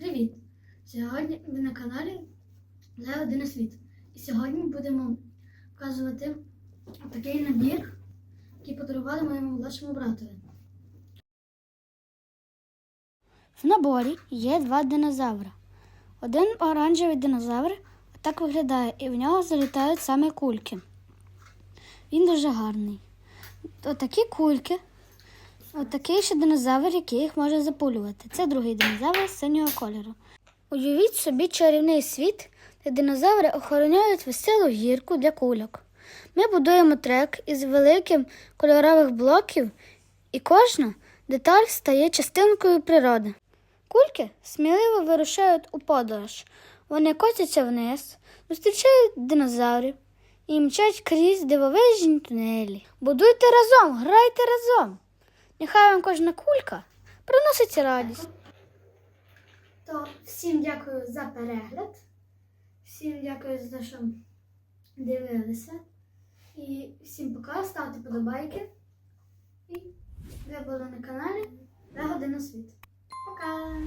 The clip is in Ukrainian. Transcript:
Привіт! Сьогодні ви на каналі Лео Диносвіт. І сьогодні будемо показувати такий набір, який подарували моєму молодшому братові. В наборі є два динозаври. Один оранжевий динозавр так виглядає, і в нього залітають саме кульки. Він дуже гарний. Отакі кульки Отакий ще динозавр, який їх може запулювати. Це другий динозавр синього кольору. Уявіть собі чарівний світ, де динозаври охороняють веселу гірку для кульок. Ми будуємо трек із великим кольорових блоків, і кожна деталь стає частинкою природи. Кульки сміливо вирушають у подорож. Вони котяться вниз, зустрічають динозаврів і мчать крізь дивовижні тунелі. Будуйте разом, грайте разом. Нехай вам кожна кулька приносить радість. То всім дякую за перегляд. Всім дякую за те, що дивилися. І всім пока, ставте подобайки. І ви були на каналі на годину світ. Пока!